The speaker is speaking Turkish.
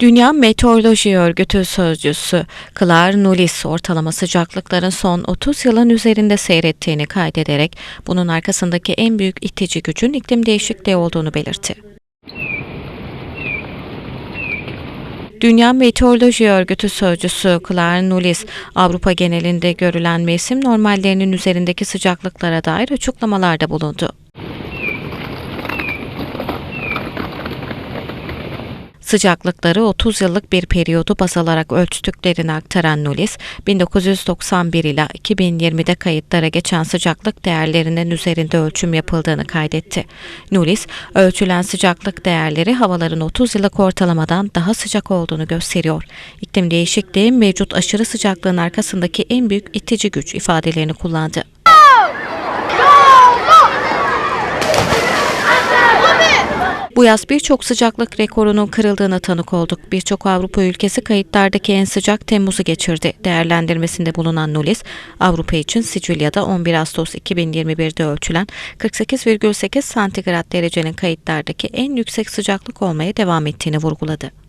Dünya Meteoroloji Örgütü sözcüsü Claire Nulis ortalama sıcaklıkların son 30 yılın üzerinde seyrettiğini kaydederek bunun arkasındaki en büyük itici gücün iklim değişikliği olduğunu belirtti. Dünya Meteoroloji Örgütü sözcüsü Claire Nulis, Avrupa genelinde görülen mevsim normallerinin üzerindeki sıcaklıklara dair açıklamalarda bulundu. Sıcaklıkları 30 yıllık bir periyodu baz alarak ölçtüklerini aktaran Nulis, 1991 ila 2020'de kayıtlara geçen sıcaklık değerlerinin üzerinde ölçüm yapıldığını kaydetti. Nulis, ölçülen sıcaklık değerleri havaların 30 yıllık ortalamadan daha sıcak olduğunu gösteriyor. İklim değişikliği mevcut aşırı sıcaklığın arkasındaki en büyük itici güç ifadelerini kullandı. Bu yaz birçok sıcaklık rekorunun kırıldığına tanık olduk. Birçok Avrupa ülkesi kayıtlardaki en sıcak Temmuz'u geçirdi. Değerlendirmesinde bulunan Nulis, Avrupa için Sicilya'da 11 Ağustos 2021'de ölçülen 48,8 santigrat derecenin kayıtlardaki en yüksek sıcaklık olmaya devam ettiğini vurguladı.